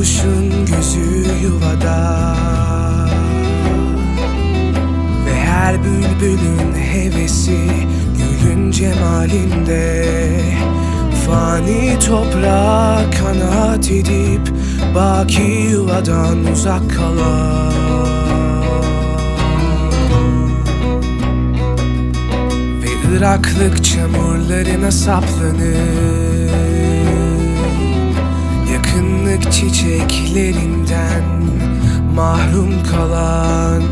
kuşun gözü yuvada. Ve her bülbülün hevesi gülün cemalinde. Fani toprağa kanat edip Baki yuvadan uzak kalan Ve Iraklık çamurlarına saplanır Çiçeklerinden mahrum kalan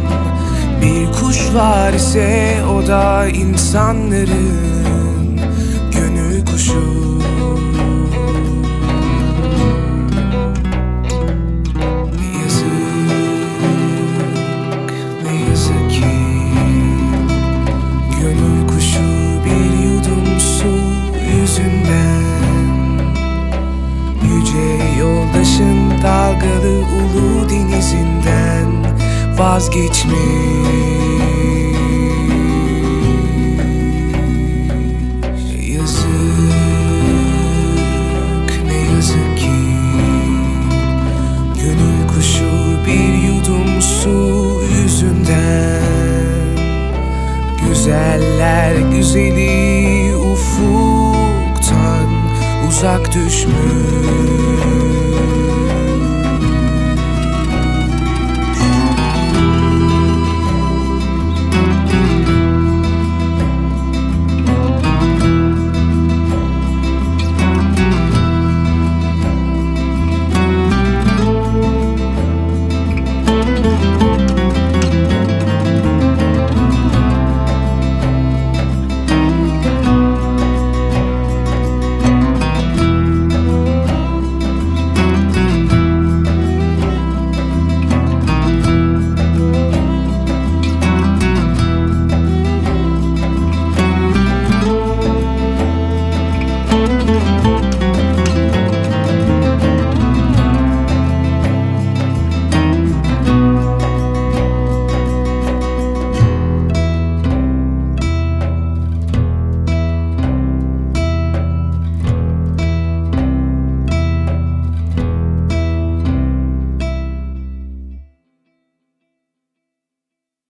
Bir kuş var ise o da insanların vazgeçmiş. Yazık, ne yazık ki. Gönül kuşu bir yudum su yüzünden. Güzeller güzeli ufuktan uzak düşmüş